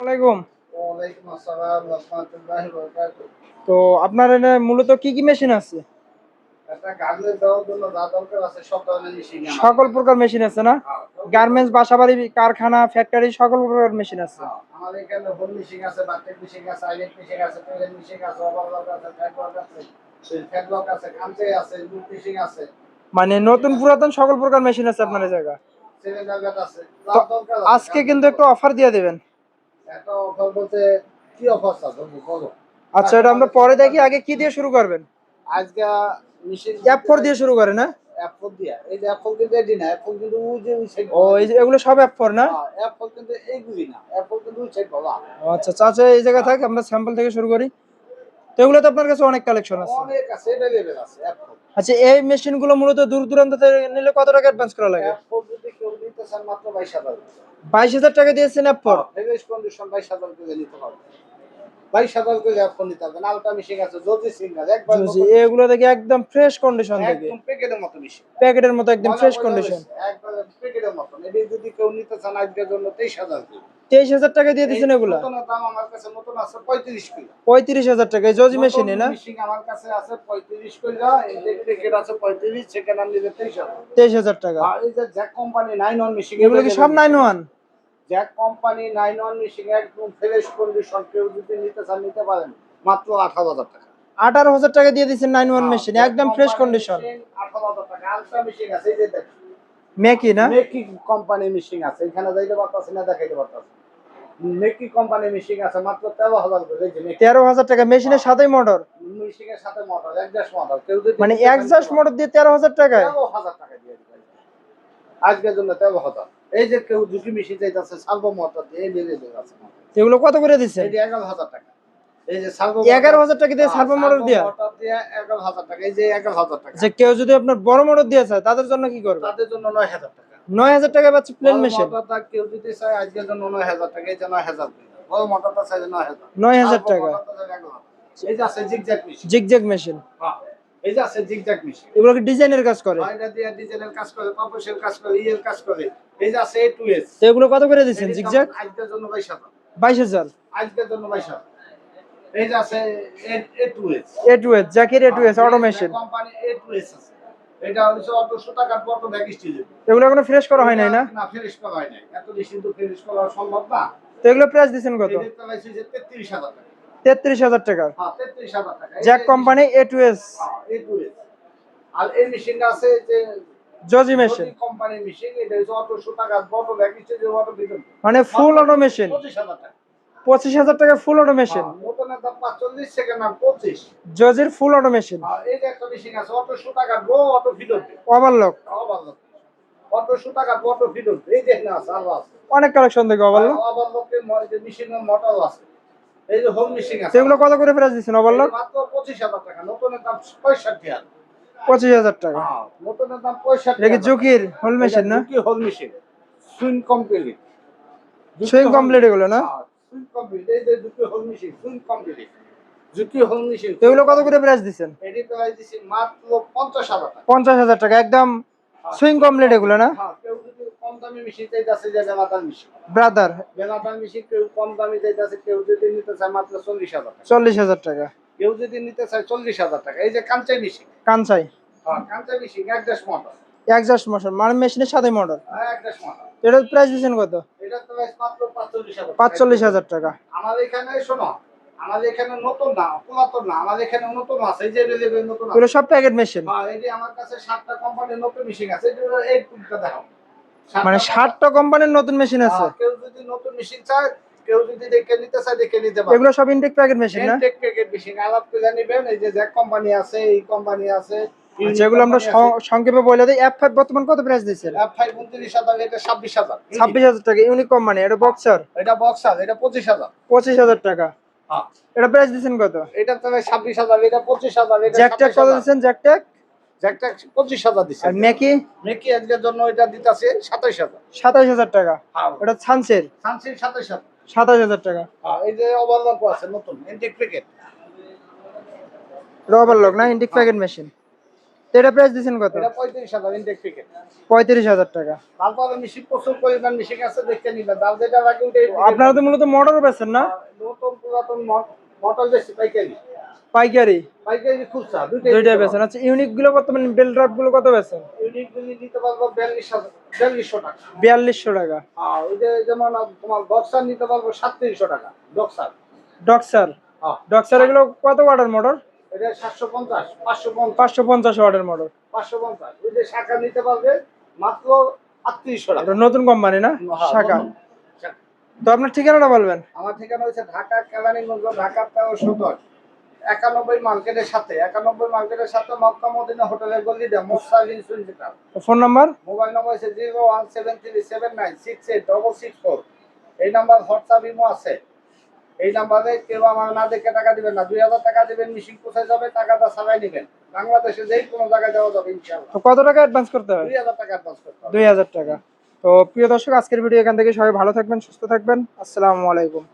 আসসালামাইকুম ওয়ালাইকুম আসসালাম রহমতুল্লাহি ওয়া বারাকাতুহু। তো আপনার এখানে মূলত কি কি মেশিন আছে? একটা গার্মেন্টস দেওয়ার জন্য যা দরকার আছে সব ধরনের মেশিন সকল প্রকার মেশিন আছে না? গার্মেন্টস বাসাবাড়ি কারখানা ফ্যাক্টরি সকল প্রকার মেশিন আছে। আমাদের এখানে হোম মেশিন আছে বাটেক মেশিন আছে আইলেট মেশিন আছে টয়লেট মেশিন আছে ওভারলক আছে ফ্যাটলক আছে ফ্যাটলক আছে কামচে আছে লুপ মেশিন আছে। মানে নতুন পুরাতন সকল প্রকার মেশিন আছে আপনার জায়গা? আছে। আজকে কিন্তু একটু অফার দিয়ে দেবেন। একটা অফার বলতে কি অফার আছে বলো। আচ্ছা এটা আমরা পরে দেখি আগে কি দিয়ে শুরু করবেন? আজকে মেশিন অ্যাপ ফোর দিয়ে শুরু করে না অ্যাপল দিয়া। এই যে অ্যাপল কিন্তু এটি না অ্যাপল কিন্তু ওই যে ওই সাইড ও এই যে এগুলো সব অ্যাপ ফোর না? অ্যাপল কিন্তু এইগুলি না। অ্যাপল কিন্তু ওই সাইড বলা। ও আচ্ছা এই জায়গা থাক আমরা স্যাম্পল থেকে শুরু করি। তো এগুলো তো আপনার কাছে অনেক কালেকশন আছে। অনেক আছে আছে আচ্ছা এই মেশিনগুলো মূলত দূর দূরান্ত থেকে নিলে কত টাকা অ্যাডভান্স করা লাগে অ্যাপল যদি কেউ নিতে চান মাত্র বাইশ হাজার বাইশ হাজার টাকা দিয়েছেন অ্যাপ ফ্রেশ কন্ডিশন বাইশ হাজার করে নিতে পারবে বাইশ হাজার করে অ্যাপল নিতে হবে আলটা মিশিং একবার এগুলো দেখে একদম ফ্রেশ কন্ডিশন থেকে একদম প্যাকেটের মতো মিশিং। প্যাকেটের মতো একদম ফ্রেশ কন্ডিশন একবার প্যাকেটের মতো এটি যদি কেউ নিতে চান আজকের জন্য তেইশ হাজার তেইশ হাজার টাকা দিয়ে দিচ্ছেন এগুলা? পঁয়ত্রিশ হাজার টাকা জজি মেশিনে না? তেইশ হাজার। টাকা। এগুলো কি সব nine one Jack company nine one machine একদম ফ্রেশ কন্ডিশন কেউ যদি নিতে চান নিতে পারেন। মাত্র আঠারো হাজার টাকা। আঠারো হাজার টাকা দিয়ে দিচ্ছেন নাইন ওয়ান মেশিন একদম ফ্রেশ কন্ডিশন আঠারো হাজার টাকা। আলট্রা মেশিন আছে এই যে দেখেন। মেকি না মেকি কোম্পানি মেশিন আছে। এখানে যাইতে পারতাছি না দেখাইতে পারতাছি। মেকি কোম্পানি মেশিন আছে মাত্র তেরো হাজার করে। এই যে মেকি তেরো হাজার টাকা। মেশিনের সাথেই মোটর মেশিনের সাথে মোটর একজাস্ট মোটর কেউ যদি মানে চান মোটর দিয়ে তেরো হাজার টাকায়? তেরো হাজার টাকা দিয়ে দিবেন আজকের জন্য তেরো হাজার। এই যে কেউ দুটি মেশিন চাইতেছে সার্ভো মোটর দিয়ে লেভেলের আছে। এগুলো কত করে এই যে হাজার টাকা। এগারো হাজার টাকা দিয়ে সার্ভো মোটর দিয়া? এগারো হাজার টাকা এই যে এগারো হাজার টাকা। যে কেউ যদি আপনার বড় মোটর দিয়ে চায় তাদের জন্য কি করবে? তাদের জন্য নয় হাজার টাকা। নয় হাজার টাকা পাচ্ছে প্লেন মেশিন কেউ যদি চায় আজকের জন্য নয় হাজার টাকা এই যে নয় হাজার টাকা। বড় মোটরটা চাইলে নয় হাজার নয় হাজার টাকা। মোটরটা চাইলে এগারো হাজার। এই যে আছে জিগজ্যাগ মেশিন জিগজ্যাগ মেশিন হ্যাঁ এই যে আছে জিগজ্যাগ মেশিন এগুলো কি ডিজাইনের কাজ করে? এটা দিয়ে কাজ করে পাপোশের কাজ করে ইয়ের কাজ করে। এই যে আছে এ টু এস এগুলো কত করে জিগজ্যাগ আজকের জন্য বাইশ হাজার। বাইশ হাজার। আজকের জন্য বাইশ হাজার। এই যে আছে A two S A two S জ্যাকের A two S automation company A two S আছে। এটা হচ্ছে অটো সুতা কাটবো ব্যাগ স্টিলের এগুলো এখনও ফ্রেশ করা হয় নাই না না? ফিনিশ করা হয় নাই। এত বেশি তো ফিনিশ করা সম্ভব না। তো এগুলো প্রাইস দিচ্ছেন কত? এই দেখতে পাইছি যে তেত্রিশ হাজার টাকা। হ্যাঁ Jack company A two S A two S আর এই মেশিনটা আছে যে জজি মেশিন কোম্পানি মেশিন এটা হচ্ছে অটো সুতা কাটবো ব্যাগ স্টিলের অটো মানে ফুল অটোমেশন পঁচিশ হাজার টাকা। পঁচিশ হাজার টাকা ফুল অটোমেশন হ্যাঁ, নতুনের দাম পাঁচচল্লিশ সেকেন্ড দাম পঁচিশ। জজির ফুল অটোমেশন আর এই যে একটা মেশিন আছে অটো কাটবো অটো ভিতর ওভারলক অটো সুতা কাটবো অটো ভিতর এই যে এখানে আছে আছে। অনেক কালেকশন দেখো ওভারলক ওভারলকের যে মেশিনের মোটর আছে। এই যে হোম মেশিন আছে। সেগুলো কত করে প্রাইস দিচ্ছেন ওভারলক মাত্র পঁচিশ হাজার টাকা নতুনের দাম পঁয়ষট্টি হাজার। পঁচিশ হাজার টাকা। হ্যাঁ, নতুনের দাম পঁয়ষট্টি এটা কি জুকির হোল মেশিন না? Hole machine sewing complete sewing complete এগুলো না? সুইং কমপ্লিট এই যে Juki hole machine sewing complete Juki hole machine এগুলো কত করে প্রাইস এটি প্রাইস দিচ্ছি মাত্র পঞ্চাশ হাজার টাকা। পঞ্চাশ হাজার টাকা একদম সুইং কমপ্লিট এগুলো না? হ্যাঁ কেউ যদি কম দামি মেশিন চাইতেছে যে Brother machine Brother Brother machine কেউ কম দামি চাইতেছে কেউ যদি নিতে চায় মাত্র চল্লিশ হাজার টাকা। চল্লিশ হাজার টাকা। কেউ যদি নিতে চায় চল্লিশ হাজার টাকা। এই যে কাঞ্চাই মেশিন হ্যাঁ কাঞ্চাই মেশিন এক দেশ মোটর একজাস্ট মোশন মানে মেশিনের সাথে মোটর মোটর এটার প্রাইস দিচ্ছেন কত? পাঁচচল্লিশ হাজার টাকা। এখানে শোনো আমাদের এখানে নতুন না পুরাতন না আমাদের এখানে নতুন আছে যে available নতুন আছে। সব প্যাকেট মেশিন হ্যাঁ এই যে আমার কাছে সাতটা কোম্পানির নতুন মেশিন আছে এই মানে ষাটটা কোম্পানির নতুন মেশিন আছে? হ্যাঁ, কেউ যদি নতুন মেশিন চায় কেউ যদি দেখে নিতে চায় দেখে নিতে পারে। এগুলো সব ইনটেক প্যাকেট মেশিন না? প্যাকেট মেশিন করে নিবেন এই যে কোম্পানি আছে এই কোম্পানি আছে আচ্ছা এগুলো আমরা সংক্ষেপে বলে দিই। এফ ফাইভ বর্তমান কত প্রাইস দিচ্ছেন এফ ফাইভ উনত্রিশ হাজার এটা ছাব্বিশ হাজার। ছাব্বিশ হাজার টাকা ইউনিক কোম্পানি এটা বক্সার এটা বক্সার এটা পঁচিশ হাজার। পঁচিশ হাজার টাকা। হ্যাঁ। এটা প্রাইস দিচ্ছেন কত? এটা তো ছাব্বিশ হাজার এটা পঁচিশ হাজার এটা কত দিচ্ছেন জ্যাক ট্যাক পঁচিশ হাজার দিচ্ছে আর মেকি মেকি আজকের জন্য এটা দিতেছে সাতাইশ হাজার। সাতাশ হাজার টাকা। হ্যাঁ। এটা ছানসের সানসিল সাতাইশ হাজার। সাতাশ হাজার টাকা। হ্যাঁ এই যে ওভারলক আছে নতুন এনটেক প্যাকেট রবার লক না ইনটেক প্যাকেট মেশিন এটা প্রাইস দিচ্ছেন কত? এটা পঁয়ত্রিশ হাজার ইন্ডেক্স থেকে পঁয়ত্রিশ হাজার টাকা। তারপরে মেশিন প্রচুর পরিমাণ মেশিন আছে দেখতে নিবেন। তার যেটা লাগে ওটাই আপনারা তো মূলত মোটর বেছেন না? নতুন পুরাতন মোটর বেশি পাইকারি। পাইকারি? পাইকারি খুচরা দুইটাই দুইটাই দিতে বেছেন আচ্ছা ইউনিকগুলো কত মানে বেল ড্রাফটগুলো কত বেছেন পারব। ইউনিট গুলি দিতে পারব বিয়াল্লিশ হাজার বিয়াল্লিশশো টাকা। বিয়াল্লিশশো টাকা। আর ওই যে যেমন তোমার বক্সার নিতে পারব সাতত্রিশশো টাকা বক্সার ডক্সার হ্যাঁ। ডক্সার এগুলো কত ওয়াটের মোটর এটা সাতশো পঞ্চাশ পাঁচশো পঞ্চাশ। পাঁচশো পঞ্চাশ ওয়াটের মোটর পাঁচশো পঞ্চাশ। ওই যে শাখা নিতে পারবে মাত্র আটত্রিশশো টাকা। এটা নতুন কোম্পানি না? হ্যাঁ, শাখা। তো আপনার ঠিকানাটা বলবেন? আমার ঠিকানা হচ্ছে ঢাকা কেলানিগঞ্জ ঢাকা তেরো সদর। একানব্বই মার্কেটের সাথে একানব্বই মার্কেটের সাথে মক্কা মদিনা হোটেলের গলি দেয় মোস্তালিন সুইন্টার ফোন নাম্বার? মোবাইল নম্বর হচ্ছে zero one seven three seven nine six eight double six four. এই নাম্বার হোয়াটসঅ্যাপ ইমো আছে। এই নাম্বারে কেউ আমার না দেখে টাকা দিবেন না। দুই হাজার টাকা দিবেন মিশিং কোথায় যাবে টাকাটা সারাই নেবেন। বাংলাদেশে যেই কোনো জায়গায় যাওয়া যাবে ইনশাআল্লাহ। তো কত টাকা অ্যাডভান্স করতে হবে দুই হাজার টাকা অ্যাডভান্স করতে হবে। দুই হাজার টাকা। তো প্রিয় দর্শক আজকের ভিডিও এখান থেকে সবাই ভালো থাকবেন সুস্থ থাকবেন। আসসালামু আলাইকুম।